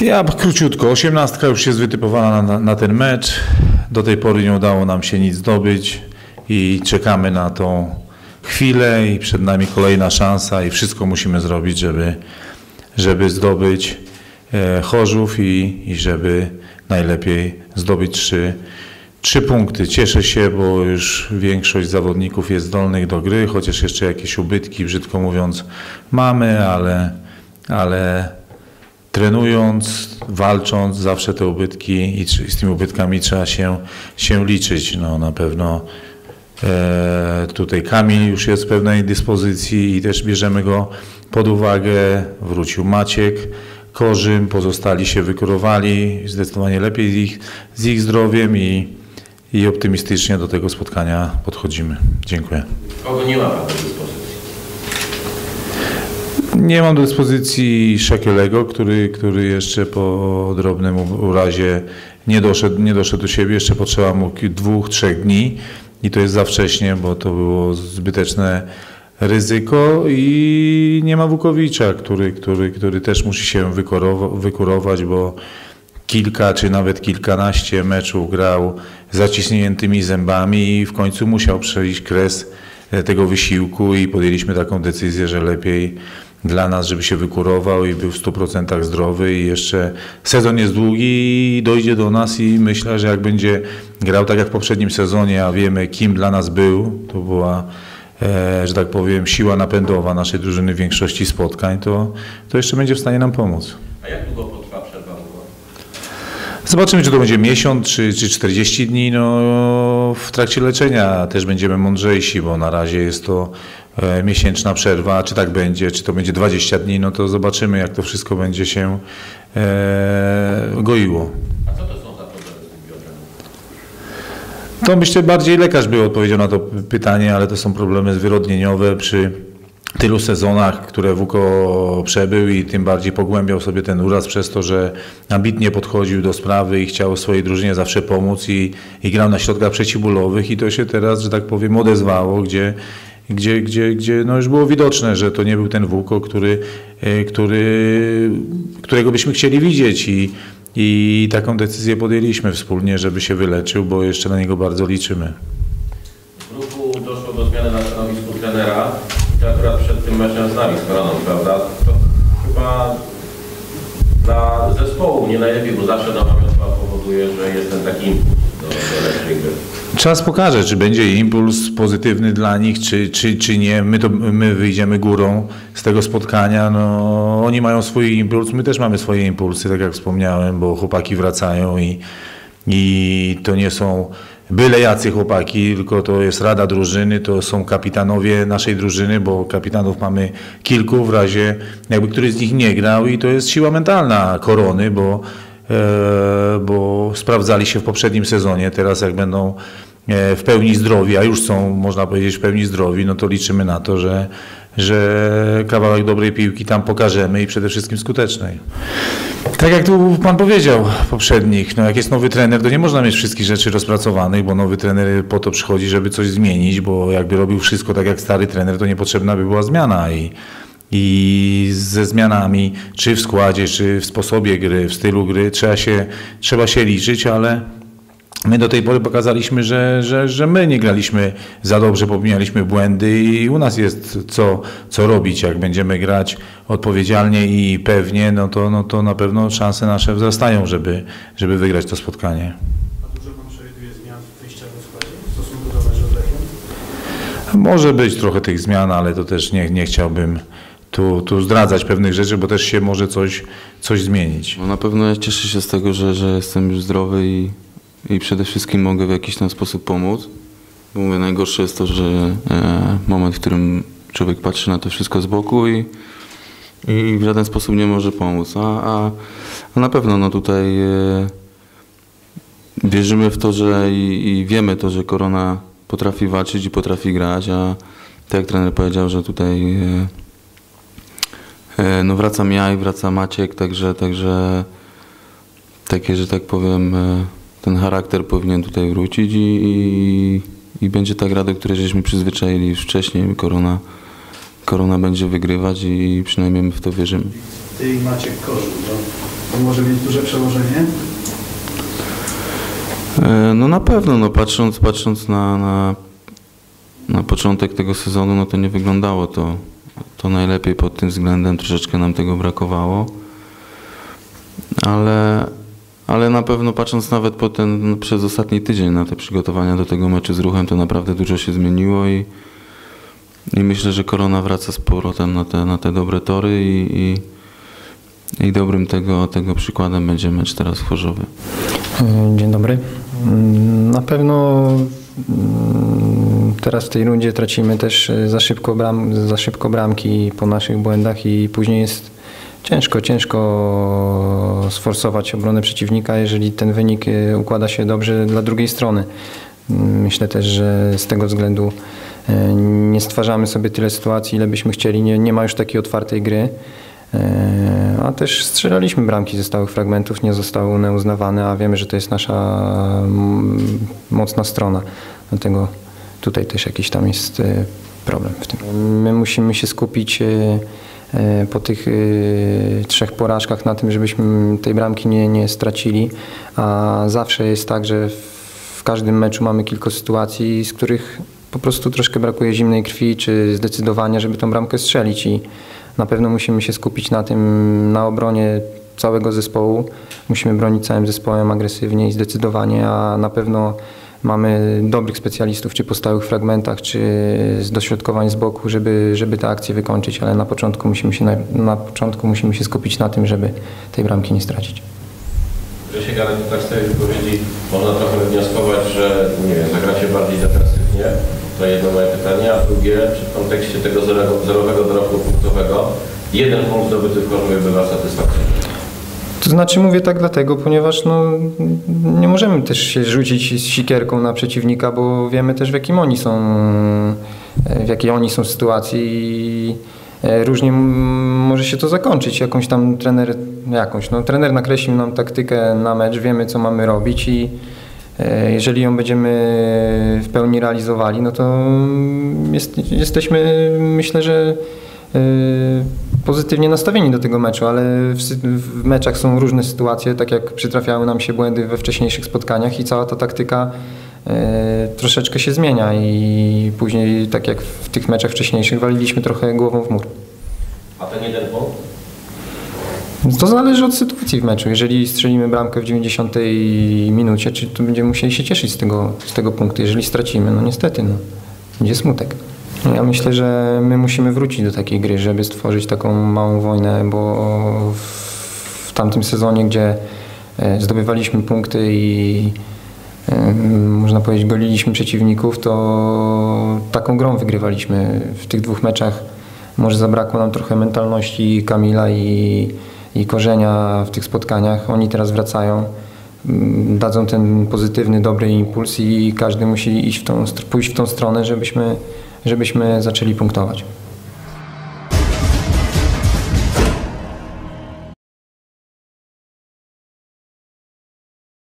Ja króciutko, osiemnastka już jest wytypowana na, na ten mecz. Do tej pory nie udało nam się nic zdobyć i czekamy na tą chwilę i przed nami kolejna szansa i wszystko musimy zrobić, żeby, żeby zdobyć e, Chorzów i, i żeby najlepiej zdobyć trzy, trzy punkty. Cieszę się, bo już większość zawodników jest zdolnych do gry, chociaż jeszcze jakieś ubytki, brzydko mówiąc, mamy, ale, ale trenując, walcząc, zawsze te ubytki i z tymi ubytkami trzeba się, się liczyć. No, na pewno e, tutaj Kamil już jest w pewnej dyspozycji i też bierzemy go pod uwagę. Wrócił Maciek, Korzym, pozostali się wykurowali zdecydowanie lepiej z ich, z ich zdrowiem i, i optymistycznie do tego spotkania podchodzimy. Dziękuję. Nie mam do dyspozycji Szakielego, który, który jeszcze po drobnym urazie nie doszedł, nie doszedł do siebie. Jeszcze potrzeba mu dwóch, trzech dni i to jest za wcześnie, bo to było zbyteczne ryzyko i nie ma Wukowicza, który, który, który też musi się wykurować, bo kilka czy nawet kilkanaście meczów grał zaciśniętymi zębami i w końcu musiał przejść kres e, tego wysiłku i podjęliśmy taką decyzję, że lepiej dla nas, żeby się wykurował i był w 100% zdrowy i jeszcze sezon jest długi i dojdzie do nas i myślę, że jak będzie grał tak jak w poprzednim sezonie, a wiemy kim dla nas był, to była e, że tak powiem siła napędowa naszej drużyny w większości spotkań, to, to jeszcze będzie w stanie nam pomóc. A jak długo potrwa przerwa? Zobaczymy, czy to będzie miesiąc, czy, czy 40 dni. No, w trakcie leczenia też będziemy mądrzejsi, bo na razie jest to miesięczna przerwa. Czy tak będzie, czy to będzie 20 dni, no to zobaczymy, jak to wszystko będzie się e, goiło. A co to są za problemy z tym biodrem? To myślę bardziej lekarz by odpowiedział na to pytanie, ale to są problemy zwyrodnieniowe przy tylu sezonach, które WUKO przebył i tym bardziej pogłębiał sobie ten uraz przez to, że ambitnie podchodził do sprawy i chciał swojej drużynie zawsze pomóc i, i grał na środkach przeciwbólowych i to się teraz, że tak powiem, odezwało, gdzie gdzie, gdzie, gdzie no już było widoczne, że to nie był ten WUKO, który, e, który, którego byśmy chcieli widzieć i, i taką decyzję podjęliśmy wspólnie, żeby się wyleczył, bo jeszcze na niego bardzo liczymy. W ruchu doszło do zmiany na stanowisku trenera i to akurat przed tym meczem z nami, z Koroną, prawda? To chyba dla zespołu nie najlepiej, bo zawsze miotła powoduje, że jest ten taki impuls do, do lepszej gry. Czas pokaże, czy będzie impuls pozytywny dla nich, czy, czy, czy nie. My, to, my wyjdziemy górą z tego spotkania. No, oni mają swój impuls, my też mamy swoje impulsy, tak jak wspomniałem, bo chłopaki wracają i, i to nie są byle jacy chłopaki, tylko to jest rada drużyny, to są kapitanowie naszej drużyny, bo kapitanów mamy kilku w razie jakby któryś z nich nie grał i to jest siła mentalna korony, bo bo sprawdzali się w poprzednim sezonie. Teraz jak będą e, w pełni zdrowi, a już są, można powiedzieć, w pełni zdrowi, no to liczymy na to, że, że kawałek dobrej piłki tam pokażemy i przede wszystkim skutecznej. Tak jak tu Pan powiedział poprzednich, no jak jest nowy trener, to nie można mieć wszystkich rzeczy rozpracowanych, bo nowy trener po to przychodzi, żeby coś zmienić, bo jakby robił wszystko tak jak stary trener, to niepotrzebna by była zmiana i i ze zmianami, czy w składzie, czy w sposobie gry, w stylu gry, trzeba się, trzeba się liczyć, ale my do tej pory pokazaliśmy, że, że, że my nie graliśmy za dobrze, popełnialiśmy błędy i u nas jest co, co robić. Jak będziemy grać odpowiedzialnie i pewnie, no to, no to na pewno szanse nasze wzrastają, żeby, żeby wygrać to spotkanie. A dużo Pan przewiduje zmian w wyjściowym składzie w stosunku do meczu z Lechią? Może być trochę tych zmian, ale to też nie, nie chciałbym tu, tu zdradzać pewnych rzeczy, bo też się może coś, coś zmienić. No na pewno ja cieszę się z tego, że, że jestem już zdrowy i, i przede wszystkim mogę w jakiś tam sposób pomóc. Bo Mówię, najgorsze jest to, że e, moment, w którym człowiek patrzy na to wszystko z boku i, i w żaden sposób nie może pomóc. A, a, a na pewno no tutaj e, wierzymy w to, że i, i wiemy to, że Korona potrafi walczyć i potrafi grać, a tak jak trener powiedział, że tutaj e, No wracam ja i wraca Maciek, także, także takie, że tak powiem, e, ten charakter powinien tutaj wrócić i, i, i będzie ta gra, do której żeśmy przyzwyczaili już wcześniej. Korona, korona będzie wygrywać i przynajmniej my w to wierzymy. Ty i Maciek Korzeń, no. To może mieć duże przełożenie? E, No na pewno, no patrząc, patrząc na, na, na początek tego sezonu, no to nie wyglądało to, to najlepiej pod tym względem, troszeczkę nam tego brakowało. Ale, ale na pewno patrząc nawet po ten, no, przez ostatni tydzień na te przygotowania do tego meczu z ruchem, to naprawdę dużo się zmieniło i, i myślę, że Korona wraca z powrotem na te, na te dobre tory i, i, i dobrym tego, tego przykładem będzie mecz teraz w Chorzowie. Dzień dobry. Na pewno mm, teraz w tej rundzie tracimy też e, za szybko, bram, za szybko bramki po naszych błędach i później jest ciężko, ciężko sforsować obronę przeciwnika, jeżeli ten wynik e, układa się dobrze dla drugiej strony. Mm, Myślę też, że z tego względu e, nie stwarzamy sobie tyle sytuacji, ile byśmy chcieli. Nie, nie ma już takiej otwartej gry. A też strzelaliśmy bramki ze stałych fragmentów, nie zostały one uznawane, a wiemy, że to jest nasza mm, mocna strona. Dlatego tutaj też jakiś tam jest e, problem w tym. My musimy się skupić e, e, po tych trzech porażkach na tym, żebyśmy tej bramki nie, nie stracili, a zawsze jest tak, że w każdym meczu mamy kilka sytuacji, z których po prostu troszkę brakuje zimnej krwi, czy zdecydowania, żeby tą bramkę strzelić i na pewno musimy się skupić na tym, na obronie całego zespołu. Musimy bronić całym zespołem agresywnie i zdecydowanie, a na pewno mamy dobrych specjalistów, czy po stałych fragmentach, czy z dośrodkowań z boku, żeby, żeby te akcje wykończyć, ale na początku musimy się, na, na początku musimy się skupić na tym, żeby tej bramki nie stracić. Grzesiek, ale tak z tej wypowiedzi można trochę wywnioskować, że nie wiem, zagracie bardziej defensywnie. To jedno moje pytanie, a drugie, czy w kontekście tego zerowego, zerowego punktowego, jeden punkt zdobyty w Chorzowie bywa satysfakcją. To znaczy mówię tak dlatego, ponieważ no, nie możemy też się rzucić z sikierką na przeciwnika, bo wiemy też w jakim oni są, w jakiej oni są sytuacji i e, różnie może się to zakończyć. Jakąś tam trener, jakąś, no trener nakreślił nam taktykę na mecz, wiemy co mamy robić i e, jeżeli ją będziemy w pełni realizowali, no to jest, jesteśmy myślę, że e, pozytywnie nastawieni do tego meczu, ale w, w meczach są różne sytuacje, tak jak przytrafiały nam się błędy we wcześniejszych spotkaniach i cała ta taktyka e, troszeczkę się zmienia i później, tak jak w tych meczach wcześniejszych, waliliśmy trochę głową w mur. A ten jeden? Więc To zależy od sytuacji w meczu. Jeżeli strzelimy bramkę w 90 minucie, czy to będziemy musieli się cieszyć z tego, z tego punktu. Jeżeli stracimy, no niestety, no, będzie smutek. Ja myślę, że my musimy wrócić do takiej gry, żeby stworzyć taką małą wojnę, bo w, tamtym sezonie, gdzie e, zdobywaliśmy punkty i e, można powiedzieć goliliśmy przeciwników, to taką grą wygrywaliśmy w tych dwóch meczach. Może zabrakło nam trochę mentalności Kamila i, i korzenia w tych spotkaniach. Oni teraz wracają, mm, dadzą ten pozytywny, dobry impuls i każdy musi iść w tą, pójść w tą stronę, żebyśmy, żebyśmy zaczęli punktować.